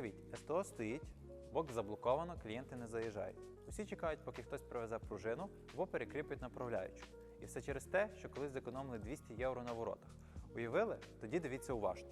уявіть, СТО стоїть, бок заблоковано, клієнти не заїжджають. Усі чекають, поки хтось привезе пружину або перекріпить направляючу. І все через те, що колись зекономили 200 євро на воротах. Уявили? Тоді дивіться уважно.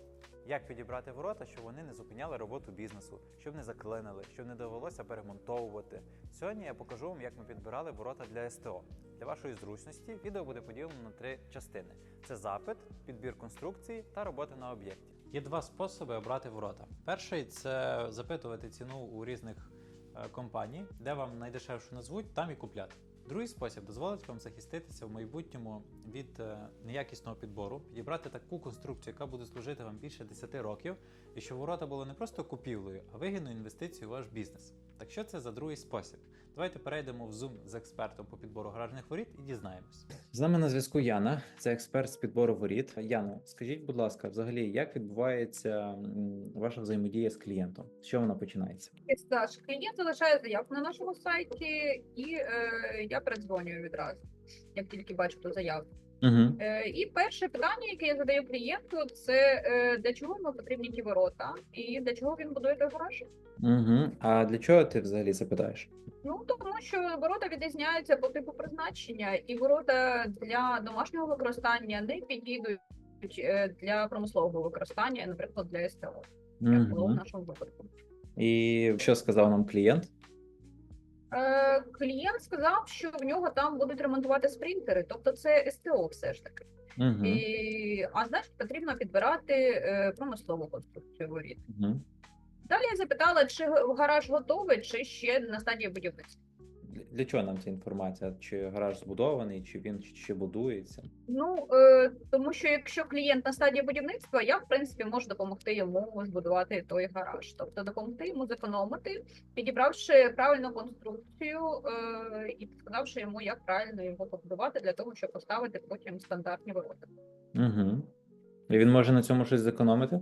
Як підібрати ворота, щоб вони не зупиняли роботу бізнесу, щоб не заклинили, щоб не довелося перемонтовувати. Сьогодні я покажу вам, як ми підбирали ворота для СТО. Для вашої зручності відео буде поділено на три частини: це запит, підбір конструкції та робота на об'єкті. Є два способи обрати ворота. Перший це запитувати ціну у різних е, компаній, де вам найдешевшу назвуть, там і купляти. Другий спосіб дозволить вам захиститися в майбутньому від е, неякісного підбору, підібрати таку конструкцію, яка буде служити вам більше 10 років, і щоб ворота були не просто купівлею, а вигідною інвестицією у ваш бізнес. Так що це за другий спосіб? Давайте перейдемо в Zoom з експертом по підбору гаражних воріт і дізнаємось. З нами на зв'язку Яна, це експерт з підбору воріт. Яно, скажіть, будь ласка, взагалі, як відбувається ваша взаємодія з клієнтом? З чого вона починається? Наш клієнт залишає заявку на нашому сайті, і е, я передзвонюю відразу, як тільки бачу ту заявку. Угу. Е, і перше питання, яке я задаю клієнту, це е, для чого йому потрібні ті ворота, і для чого він будує той гараж. Угу. А для чого ти взагалі це питаєш? Ну тому що ворота відрізняються по типу призначення, і ворота для домашнього використання не підійдуть е, для промислового використання, наприклад, для СТО, як було в Угу. нашому випадку. І що сказав нам клієнт? Е, клієнт сказав, що в нього там будуть ремонтувати спринтери, тобто це СТО все ж таки. Угу. І, а значить, потрібно підбирати е, промислову конструкцію воріт. Угу. Далі я запитала, чи гараж готовий, чи ще на стадії будівництва. Для чого нам ця інформація? Чи гараж збудований, чи він ще будується? Ну е, тому що якщо клієнт на стадії будівництва, я в принципі можу допомогти йому збудувати той гараж, тобто допомогти йому зекономити, підібравши правильну конструкцію е, і сказавши йому, як правильно його побудувати для того, щоб поставити потім стандартні ворота. Угу. І він може на цьому щось зекономити?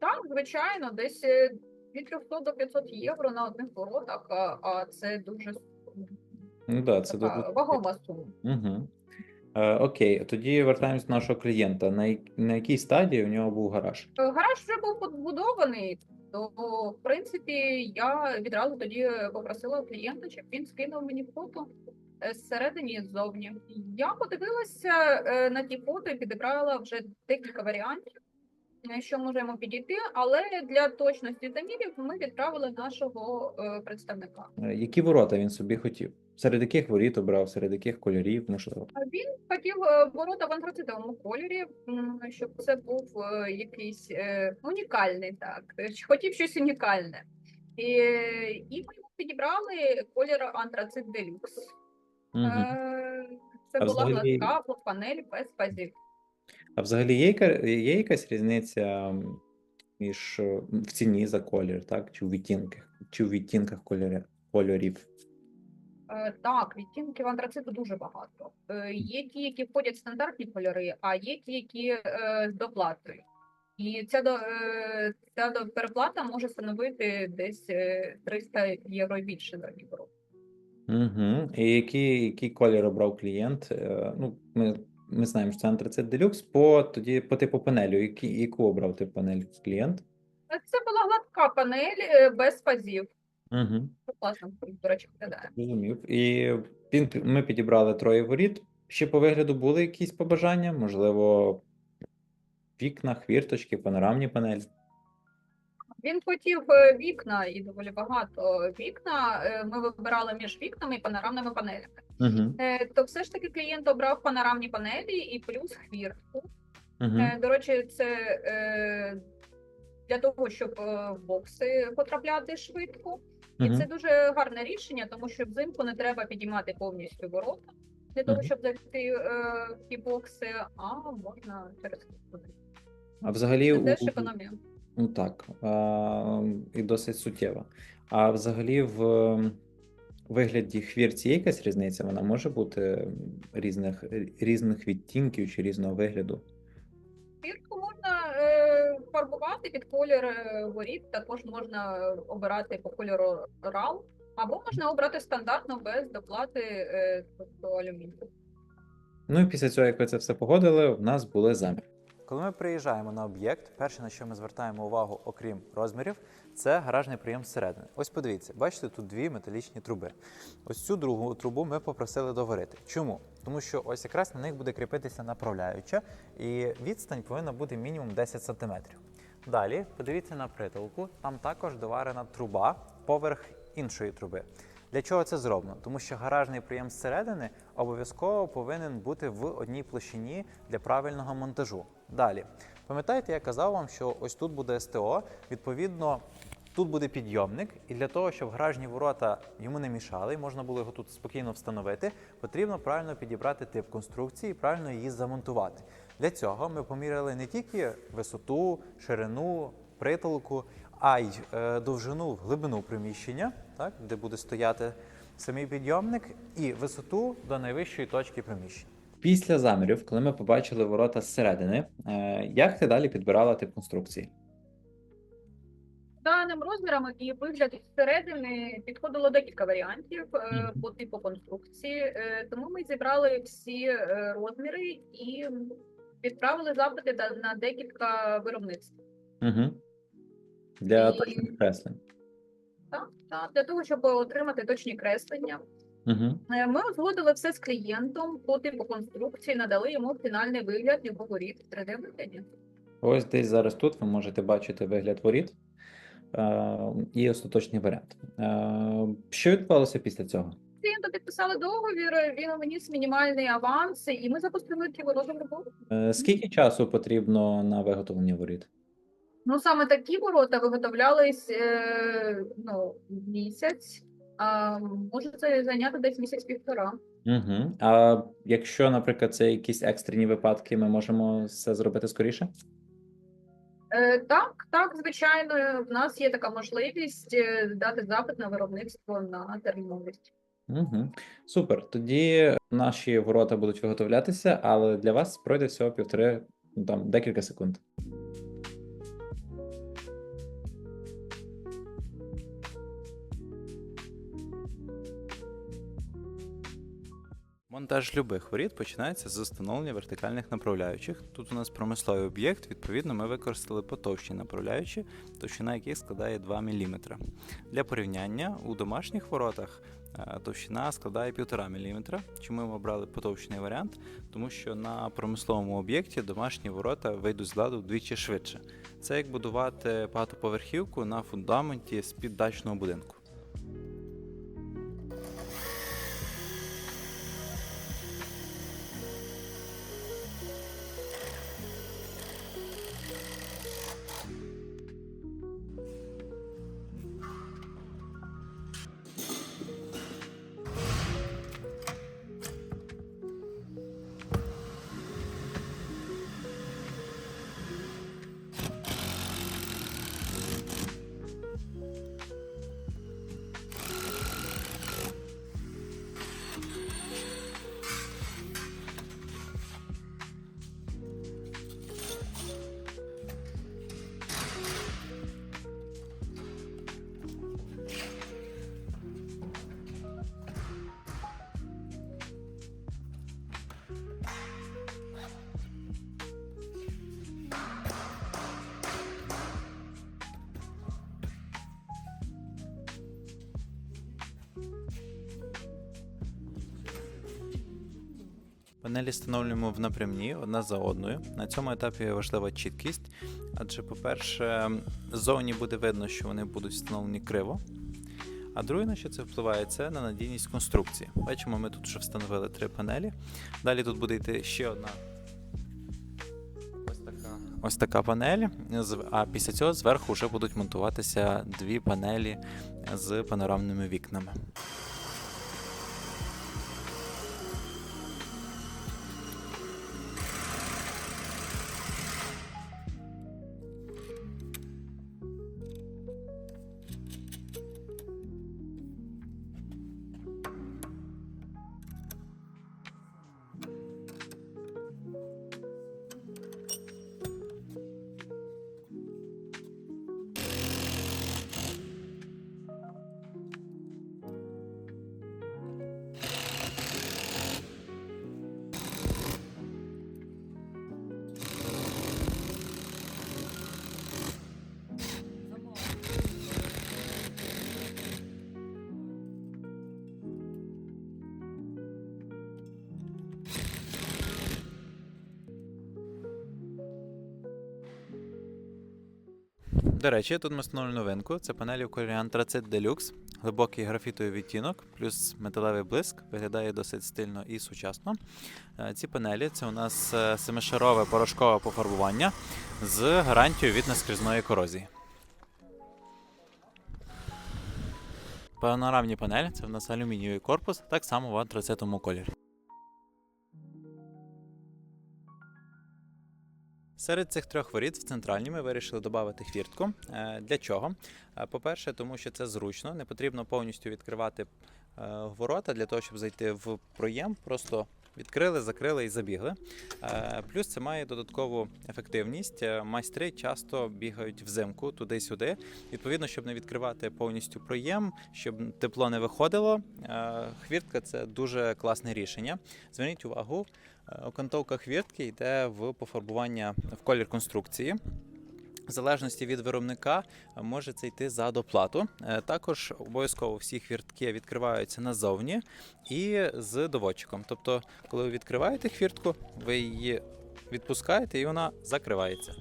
Так, звичайно, десь е, від 300 до 500 євро на одних воротах, а, а це дуже Ну да, це така дуже вагома сума. Угу. Е, окей, тоді вертаємось до нашого клієнта. На, я- на якій стадії у нього був гараж? Е, Гараж вже був побудований, то в принципі я відразу тоді попросила клієнта, щоб він скинув мені фото е, зсередині і ззовні. Я подивилася е, на ті фото і підібрала вже декілька варіантів, що можемо підійти, але для точності замірів ми відправили нашого е, представника. Е, Які ворота він собі хотів? Серед яких воріт обрав, серед яких кольорів, можливо? А Він хотів е, ворота в антрацитовому кольорі, щоб це був е, якийсь е, унікальний, так е, хотів щось унікальне. І, і ми йому підібрали колір антрацит делюкс. Угу. Е, Це А була взагалі- гладка панель без пазів. А взагалі є, є якась різниця між е, в ціні за колір, так? Чи у відтінках, чи у відтінках кольорів? Е, Так, відтінків антрациту дуже багато. Е, Є ті, які входять в стандартні кольори, а є ті, які з доплатою. І ця, до- ця до- переплата може становити десь е, 300 євро більше за євро. Угу. І який, який колір обрав клієнт? Ну, ми, ми знаємо, що це антрацит делюкс по тоді по типу панелю. Які, яку обрав тип панель клієнт? Це була гладка панель е, без фазів. Угу. Класно, до речі, виглядає. Зрозумів. І він, ми підібрали троє воріт. Ще по вигляду були якісь побажання? Можливо, вікна, хвірточки, панорамні панелі. Він хотів е, вікна і доволі багато вікна. Е, Ми вибирали між вікнами і панорамними панелями. Угу. Е, То все ж таки клієнт обрав панорамні панелі і плюс хвіртку. Угу. Е, До речі, це е, для того, щоб в бокси потрапляти швидко. І Угу. це дуже гарне рішення, тому що взимку не треба підіймати повністю ворота для того, щоб зайти в ті бокси, а можна через. А взагалі, Це теж економія. ну так, а, і досить суттєва. А взагалі в вигляді хвірці є якась різниця? Вона може бути різних, різних відтінків чи різного вигляду? Пірку можна е, фарбувати під колір воріт, також можна обирати по кольору RAL, або можна обрати стандартно без доплати е, тобто алюмінію. Ну і після цього, як ви це все погодили, в нас були замір. Коли ми приїжджаємо на об'єкт, перше, на що ми звертаємо увагу, окрім розмірів, це гаражний прийом зсередини. Ось подивіться, бачите, тут дві металічні труби. Ось цю другу трубу ми попросили доварити. Чому? Тому що ось якраз на них буде кріпитися направляюча, і відстань повинна бути мінімум 10 см. Далі подивіться на притолку, там також доварена труба поверх іншої труби. Для чого це зроблено? Тому що гаражний прийом зсередини обов'язково повинен бути в одній площині для правильного монтажу. Далі, пам'ятаєте, я казав вам, що ось тут буде СТО, відповідно. Тут буде підйомник, і для того, щоб гаражні ворота йому не мішали, і можна було його тут спокійно встановити, потрібно правильно підібрати тип конструкції і правильно її замонтувати. Для цього ми поміряли не тільки висоту, ширину, притолку, а й е, довжину, глибину приміщення, так, де буде стояти самий підйомник, і висоту до найвищої точки приміщення. Після замірів, коли ми побачили ворота зсередини, е, як ти далі підбирала тип конструкції? Даним розмірами і вигляд зсередини підходило декілька варіантів е, по типу конструкції. Е, Тому ми зібрали всі розміри і відправили запити на декілька виробництв. Угу. Для І- точних креслень. Так, так, для того, щоб отримати точні креслення. Угу. Ми узгодили все з клієнтом по типу конструкції, надали йому фінальний вигляд його воріт 3D вигляді. Ось десь зараз тут ви можете бачити вигляд воріт е, і остаточний варіант. Е, що відбувалося після цього? Клієнту підписали договір, він виніс мінімальний аванс, і ми запустили роботи. Е, скільки часу потрібно на виготовлення воріт? Ну саме такі ворота виготовлялись ну, місяць. А може це зайняти десь місяць-півтора. Угу. А якщо, наприклад, це якісь екстрені випадки, ми можемо це зробити скоріше? Е, так, так, звичайно, в нас є така можливість е, дати запит на виробництво на терміновість. Угу. Супер. Тоді наші ворота будуть виготовлятися, але для вас пройде всього півтори, ну там декілька секунд. Монтаж любих воріт починається з встановлення вертикальних направляючих. Тут у нас промисловий об'єкт, відповідно, ми використали потовщі направляючі, товщина яких складає 2 мм. Для порівняння у домашніх воротах е, товщина складає 1,5 мм. Чому ми обрали потовщений варіант? Тому що на промисловому об'єкті домашні ворота вийдуть з ладу вдвічі швидше. Це як будувати багатоповерхівку на фундаменті з-під дачного будинку. Панелі встановлюємо в напрямні одна за одною. На цьому етапі важлива чіткість, адже, по-перше, ззовні буде видно, що вони будуть встановлені криво. А друге, на що це впливає, це на надійність конструкції. Бачимо, ми тут вже встановили три панелі. Далі тут буде йти ще одна. Ось така, ось така панель. А після цього зверху вже будуть монтуватися дві панелі з панорамними вікнами. До речі, тут ми встановили новинку. Це панелі в кольорі Deluxe, глибокий графітовий відтінок, плюс металевий блиск. Виглядає досить стильно і сучасно. Е, Ці панелі це у нас е, семишарове порошкове пофарбування з гарантією від наскрізної корозії. Панорамні панелі це в нас алюмінієвий корпус, так само в антрацитовому кольорі. Серед цих трьох воріт в центральній ми вирішили додати хвіртку. Е, Для чого? Е, По-перше, тому що це зручно, не потрібно повністю відкривати е, ворота для того, щоб зайти в проєм. Просто відкрили, закрили і забігли. Е, Плюс це має додаткову ефективність. Е, Майстри часто бігають взимку туди-сюди. Відповідно, щоб не відкривати повністю проєм, щоб тепло не виходило. е, Хвіртка це дуже класне рішення. Зверніть увагу, окантовка хвіртки йде в пофарбування в колір конструкції. В залежності від виробника е, може це йти за доплату. Е, Також обов'язково всі хвіртки відкриваються назовні і з доводчиком. Тобто, коли ви відкриваєте хвіртку, ви її відпускаєте і вона закривається.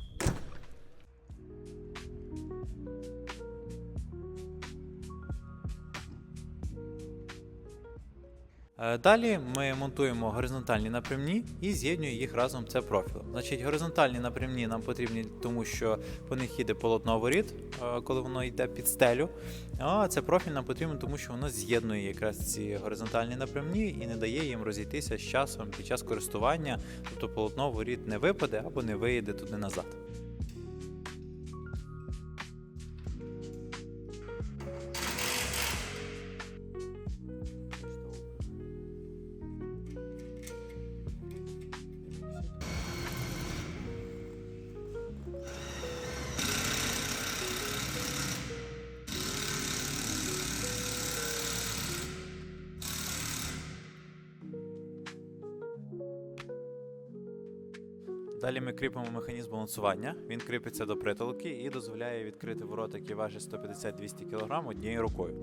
Далі ми монтуємо горизонтальні напрямні і з'єднуємо їх разом це профілем. Значить, горизонтальні напрямні нам потрібні, тому що по них їде полотно воріт, е, коли воно йде під стелю. А це профіль нам потрібен, тому що воно з'єднує якраз ці горизонтальні напрямні і не дає їм розійтися з часом під час користування, тобто полотно воріт не випаде або не виїде туди назад. Кріпимо механізм балансування. Він кріпиться до притолки і дозволяє відкрити ворота, які важать 150-200 кг однією рукою.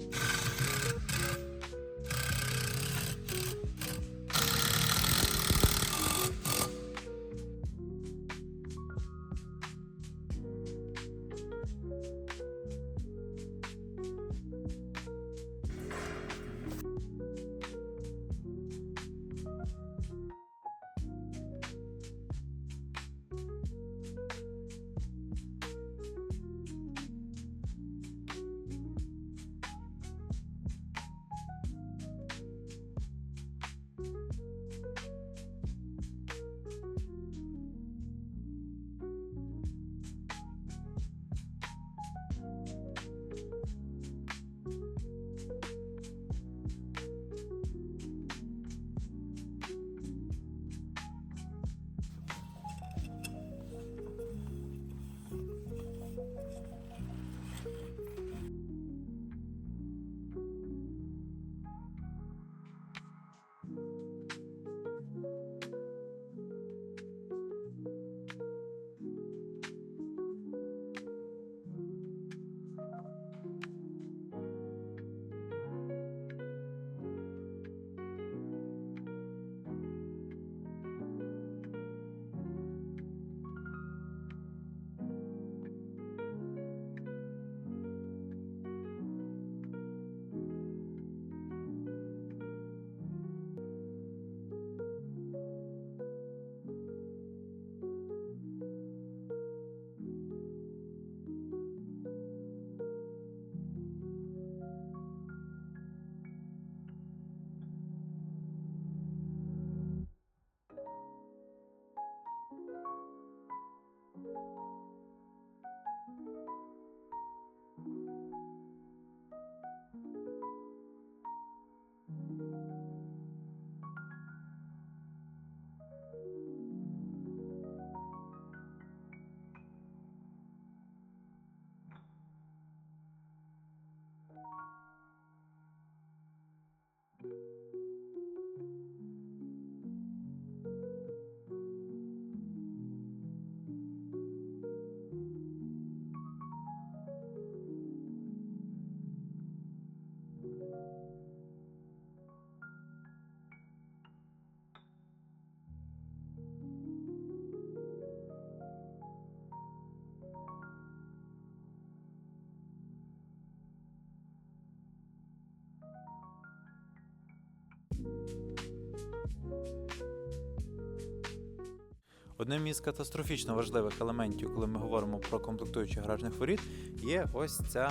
Одним із катастрофічно важливих елементів, коли ми говоримо про комплектуючі гаражних воріт, є ось ця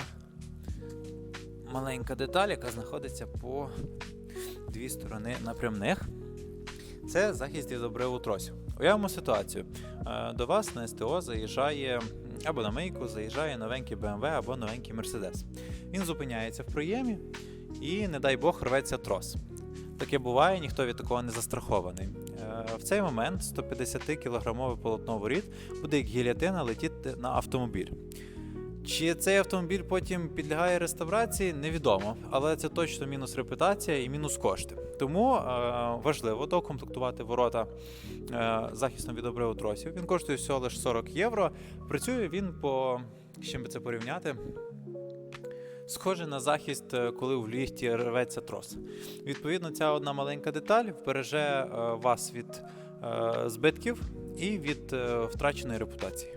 маленька деталь, яка знаходиться по дві сторони напрямних. Це захист від обриву тросів. Уявимо ситуацію. Е, До вас на СТО заїжджає або на мийку заїжджає новенький BMW або новенький Mercedes. Він зупиняється в проємі і, не дай Бог, рветься трос. Таке буває, ніхто від такого не застрахований. В цей момент 150-кілограмове полотно воріт буде як гілятина летіти на автомобіль. Чи цей автомобіль потім підлягає реставрації, невідомо, але це точно мінус репутація і мінус кошти. Тому е, важливо доукомплектувати ворота е, захистом від обриву тросів. Він коштує всього лише 40 євро. Працює він по чим би це порівняти. Схоже на захист, е, коли в ліфті рветься трос. Відповідно, ця одна маленька деталь вбереже е, вас від е, збитків і від втраченої репутації.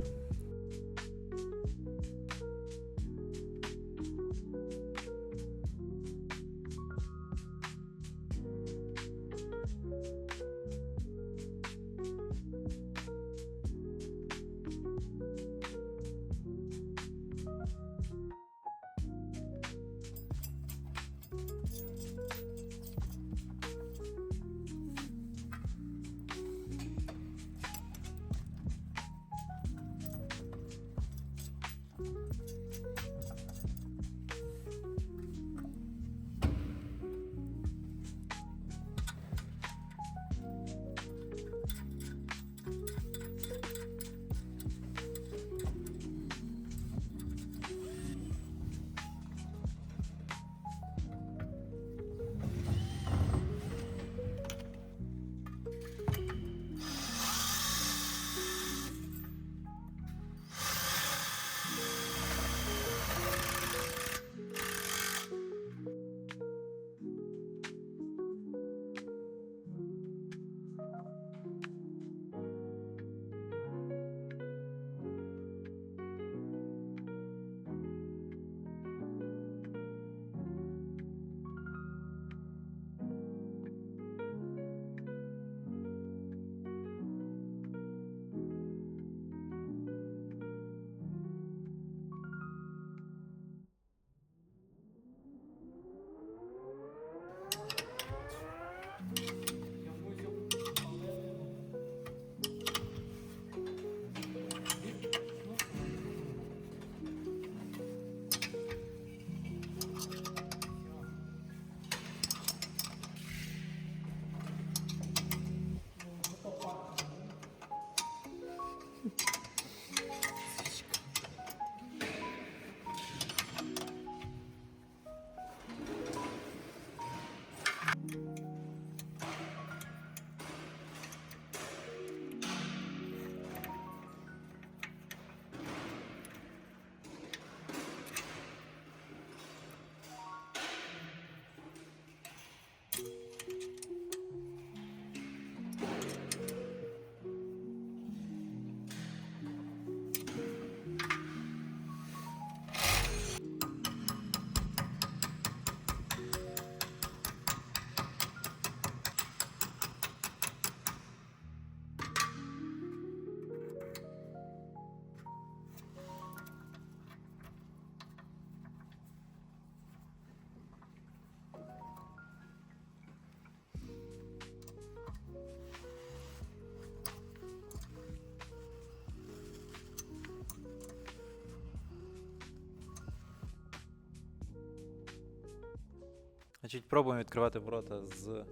Значить, пробуємо відкривати ворота з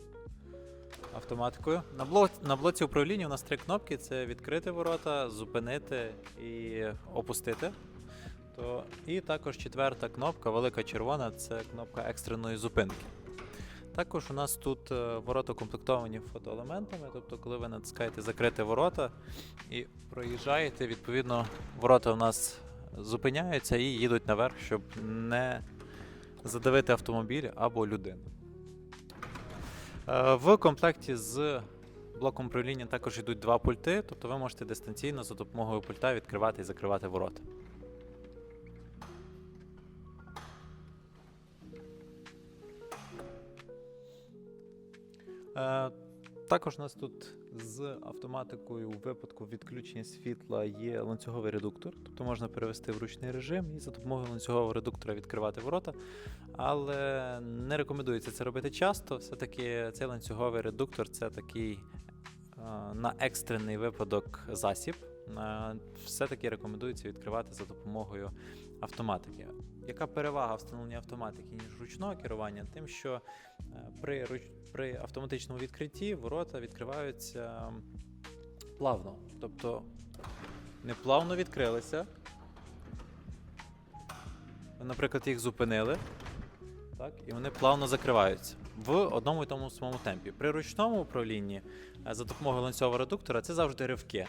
автоматикою. На, блок, на блоці управління у нас три кнопки: це відкрити ворота, зупинити і опустити. То, і також четверта кнопка, велика червона, це кнопка екстреної зупинки. Також у нас тут е, ворота комплектовані фотоелементами, тобто, коли ви натискаєте закрити ворота і проїжджаєте, відповідно, ворота у нас зупиняються і їдуть наверх, щоб не задавити автомобіль або людину. Е, В комплекті з блоком управління також йдуть два пульти, тобто ви можете дистанційно за допомогою пульта відкривати і закривати ворота. Також у нас тут з автоматикою у випадку відключення світла є ланцюговий редуктор, тобто можна перевести в ручний режим і за допомогою ланцюгового редуктора відкривати ворота. Але не рекомендується це робити часто. Все-таки цей ланцюговий редуктор це такий е, на екстрений випадок засіб. Е, Все-таки рекомендується відкривати за допомогою автоматики. Яка перевага встановлення автоматики ніж ручного керування? Тим, що е, при, при автоматичному відкритті ворота відкриваються плавно. Тобто не плавно відкрилися. Наприклад, їх зупинили, так, і вони плавно закриваються в одному і тому самому темпі. При ручному управлінні е, за допомогою ланцюгового редуктора це завжди ривки.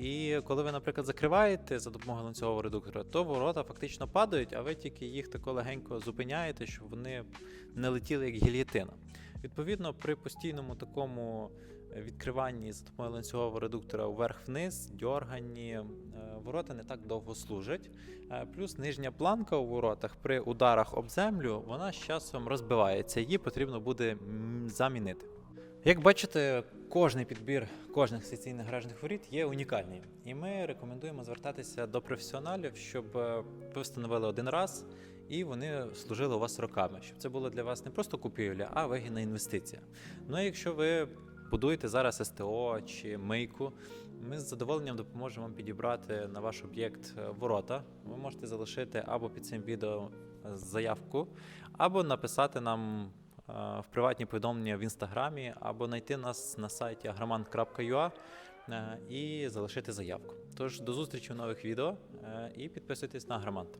І коли ви, наприклад, закриваєте за допомогою ланцюгового редуктора, то ворота фактично падають, а ви тільки їх тако легенько зупиняєте, щоб вони не летіли як гільєтина. Відповідно, при постійному такому е, відкриванні за допомогою ланцюгового редуктора вверх-вниз, дьорганні, е, ворота не так довго служать. Е, Плюс нижня планка у воротах при ударах об землю вона з часом розбивається, її потрібно буде замінити. Як бачите, кожний підбір кожних секційних гаражних воріт є унікальний, і ми рекомендуємо звертатися до професіоналів, щоб е, ви встановили один раз і вони служили у вас роками, щоб це було для вас не просто купівля, а вигідна інвестиція. Ну а якщо ви будуєте зараз СТО чи мийку, ми з задоволенням допоможемо вам підібрати на ваш об'єкт е, ворота. Ви можете залишити або під цим відео е, заявку, або написати нам в приватні повідомлення в інстаграмі, або знайти нас на сайті agraman.ua е, і залишити заявку. Тож до зустрічі в нових відео е, і підписуйтесь на Агромант.